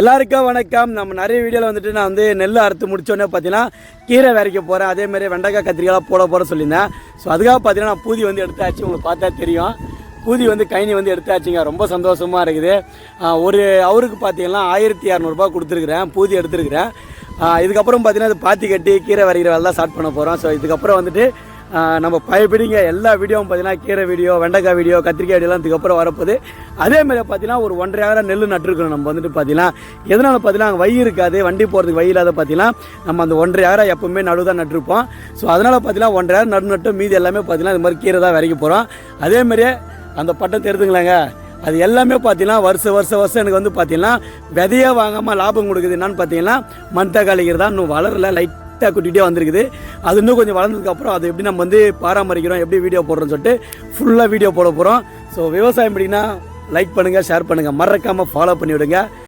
எல்லாருக்கும் வணக்கம். நம்ம நிறைய வீடியோவில் வந்துட்டு நான் வந்து நெல் அறுத்து முடித்தோடனே பார்த்தீங்கன்னா கீரை விரைக்க போகிறேன் அதே மாதிரி வெண்டைக்காய் கத்திரிக்காய் போட போகிறேன் சொல்லியிருந்தேன். ஸோ அதுக்காக பார்த்தீங்கன்னா நான் பூதி வந்து எடுத்தாச்சு. உங்களுக்கு பார்த்தா தெரியும். பூதி வந்து கைனி வந்து எடுத்தாச்சுங்க. ரொம்ப சந்தோஷமாக இருக்குது. ஒரு அவருக்கு பார்த்தீங்கன்னா ஆயிரத்தி இரநூறுபா கொடுத்துருக்குறேன். பூதி எடுத்துருக்குறேன். இதுக்கப்புறம் பார்த்தீங்கன்னா அது பாத்தி கட்டி கீரை வரைகிற வேலை தான் ஸ்டார்ட் பண்ண போகிறோம் ஸோ இதுக்கப்புறம் வந்துட்டு நம்ம பயப்பிடிங்க. எல்லா வீடியோவும் பார்த்தீங்கன்னா கீரை வீடியோ வெண்டைக்காய் வீடியோ கத்திரிக்காய் வீடியோலாம் இதுக்கப்புறம் வரப்போகுது. அதே மாதிரி பார்த்தீங்கன்னா ஒரு ஒன்றரை ஆயிரம் நெல் நட்டுருக்கணும் நம்ம வந்துட்டு பார்த்தீங்கன்னா எதனால் பார்த்தீங்கன்னா அங்கே வை இருக்காது வண்டி போகிறதுக்கு வை இல்லாத பார்த்தீங்கன்னா நம்ம அந்த ஒன்றரை ஆயிரம் எப்பவுமே நடுவு தான் நட்டிருப்போம். ஸோ அதனால் பார்த்தீங்கன்னா ஒன்றரை ஆயிரம் நடு நட்டு மீதி எல்லாமே பார்த்தீங்கன்னா இது மாதிரி கீரை தான் விரைக்க போகிறோம் அதே மாதிரியே அந்த பட்டம் தெரிதுங்களாங்க அது எல்லாமே பார்த்தீங்கன்னா வருஷம் வருஷம் வருஷம் எனக்கு வந்து பார்த்தீங்கன்னா விதையே வாங்காமல் லாபம் கொடுக்குது. என்னன்னு பார்த்தீங்கன்னா மண்தக்காளிக்கிறது தான். இன்னும் வளரல லைட் லைட்டாக குட்டிகிட்டே வந்திருக்குது. அது இன்னும் கொஞ்சம் வளர்ந்ததுக்கப்புறம் அது எப்படி நம்ம வந்து பராமரிக்கிறோம் எப்படி வீடியோ போடுறோம்னு சொல்லிட்டு ஃபுல்லாக வீடியோ போட போகிறோம் ஸோ விவசாயம் எப்படின்னா லைக் பண்ணுங்கள் ஷேர் பண்ணுங்கள் மறக்காமல் ஃபாலோ பண்ணிவிடுங்க.